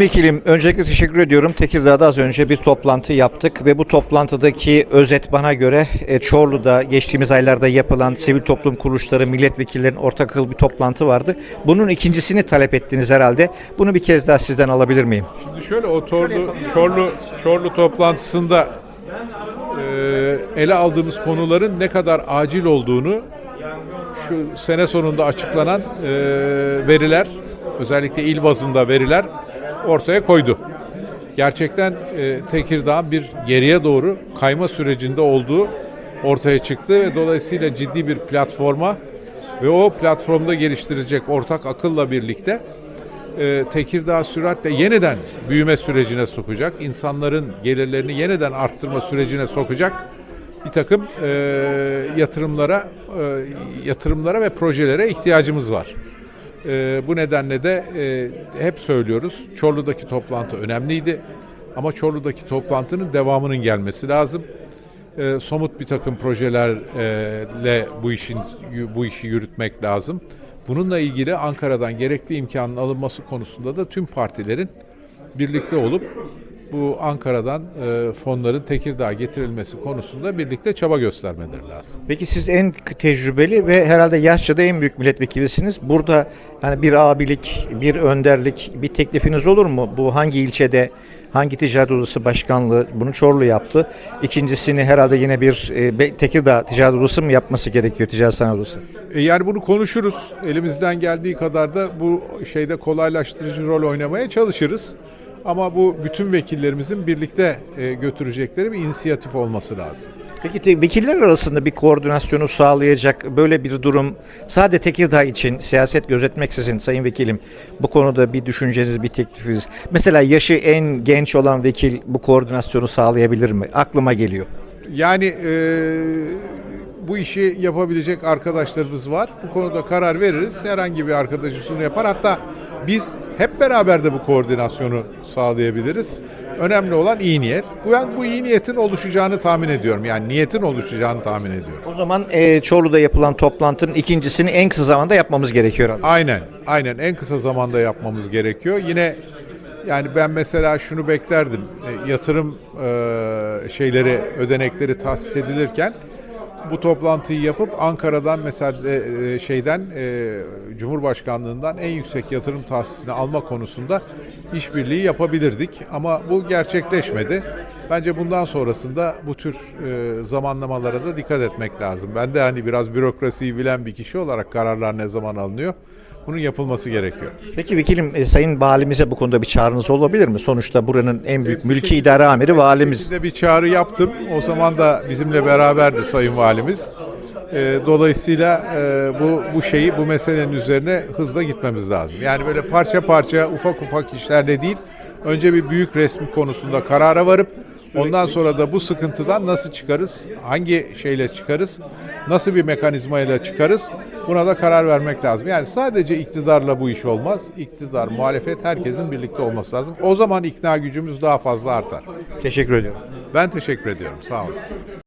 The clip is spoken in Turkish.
Vekilim öncelikle teşekkür ediyorum. Tekirdağ'da az önce bir toplantı yaptık ve bu toplantıdaki özet bana göre e, Çorlu'da geçtiğimiz aylarda yapılan sivil toplum kuruluşları, milletvekillerinin ortak akıl bir toplantı vardı. Bunun ikincisini talep ettiniz herhalde. Bunu bir kez daha sizden alabilir miyim? Şimdi şöyle o Çorlu, Çorlu, toplantısında e, ele aldığımız konuların ne kadar acil olduğunu şu sene sonunda açıklanan e, veriler özellikle il bazında veriler ortaya koydu. Gerçekten e, Tekirdağ bir geriye doğru kayma sürecinde olduğu ortaya çıktı ve dolayısıyla ciddi bir platforma ve o platformda geliştirecek ortak akılla birlikte e, Tekirdağ süratle yeniden büyüme sürecine sokacak, insanların gelirlerini yeniden arttırma sürecine sokacak bir takım e, yatırımlara e, yatırımlara ve projelere ihtiyacımız var. E, bu nedenle de e, hep söylüyoruz Çorlu'daki toplantı önemliydi ama Çorlu'daki toplantının devamının gelmesi lazım. E, somut bir takım projelerle bu işin bu işi yürütmek lazım. Bununla ilgili Ankara'dan gerekli imkanın alınması konusunda da tüm partilerin birlikte olup bu Ankara'dan e, fonların Tekirdağ'a getirilmesi konusunda birlikte çaba göstermeleri lazım. Peki siz en tecrübeli ve herhalde yaşça da en büyük milletvekilisiniz. Burada yani bir abilik, bir önderlik, bir teklifiniz olur mu? Bu hangi ilçede, hangi ticaret odası başkanlığı bunu Çorlu yaptı. İkincisini herhalde yine bir e, Tekirdağ ticaret odası mı yapması gerekiyor ticaret sanayi odası? E, yani bunu konuşuruz. Elimizden geldiği kadar da bu şeyde kolaylaştırıcı rol oynamaya çalışırız. Ama bu bütün vekillerimizin birlikte e, götürecekleri bir inisiyatif olması lazım. Peki vekiller arasında bir koordinasyonu sağlayacak böyle bir durum sadece Tekirdağ için siyaset gözetmeksizin Sayın Vekilim bu konuda bir düşünceniz, bir teklifiniz. Mesela yaşı en genç olan vekil bu koordinasyonu sağlayabilir mi? Aklıma geliyor. Yani e, bu işi yapabilecek arkadaşlarımız var. Bu konuda karar veririz. Herhangi bir arkadaşımız bunu yapar. Hatta biz hep beraber de bu koordinasyonu sağlayabiliriz. Önemli olan iyi niyet. Bu- Ben bu iyi niyetin oluşacağını tahmin ediyorum. Yani niyetin oluşacağını tahmin ediyorum. O zaman e, Çorlu'da yapılan toplantının ikincisini en kısa zamanda yapmamız gerekiyor. herhalde. Aynen, aynen en kısa zamanda yapmamız gerekiyor. Yine yani ben mesela şunu beklerdim. E, yatırım e, şeyleri, ödenekleri tahsis edilirken bu toplantıyı yapıp Ankara'dan mesela e, e, şeyden e, Cumhurbaşkanlığından en yüksek yatırım tahsisini alma konusunda işbirliği yapabilirdik ama bu gerçekleşmedi. Bence bundan sonrasında bu tür e, zamanlamalara da dikkat etmek lazım. Ben de hani biraz bürokrasiyi bilen bir kişi olarak kararlar ne zaman alınıyor bunun yapılması gerekiyor. Peki vekilim e, Sayın Valimize bu konuda bir çağrınız olabilir mi? Sonuçta buranın en büyük mülki idare amiri valimiz. Bir çağrı yaptım. O zaman da bizimle beraberdi Sayın Valimiz. Ee, dolayısıyla e, bu bu şeyi bu meselenin üzerine hızla gitmemiz lazım. Yani böyle parça parça ufak ufak işlerle değil. Önce bir büyük resmi konusunda karara varıp ondan sonra da bu sıkıntıdan nasıl çıkarız? Hangi şeyle çıkarız? Nasıl bir mekanizmayla çıkarız? Buna da karar vermek lazım. Yani sadece iktidarla bu iş olmaz. İktidar, muhalefet herkesin birlikte olması lazım. O zaman ikna gücümüz daha fazla artar. Teşekkür ediyorum. Ben teşekkür ediyorum. Sağ olun.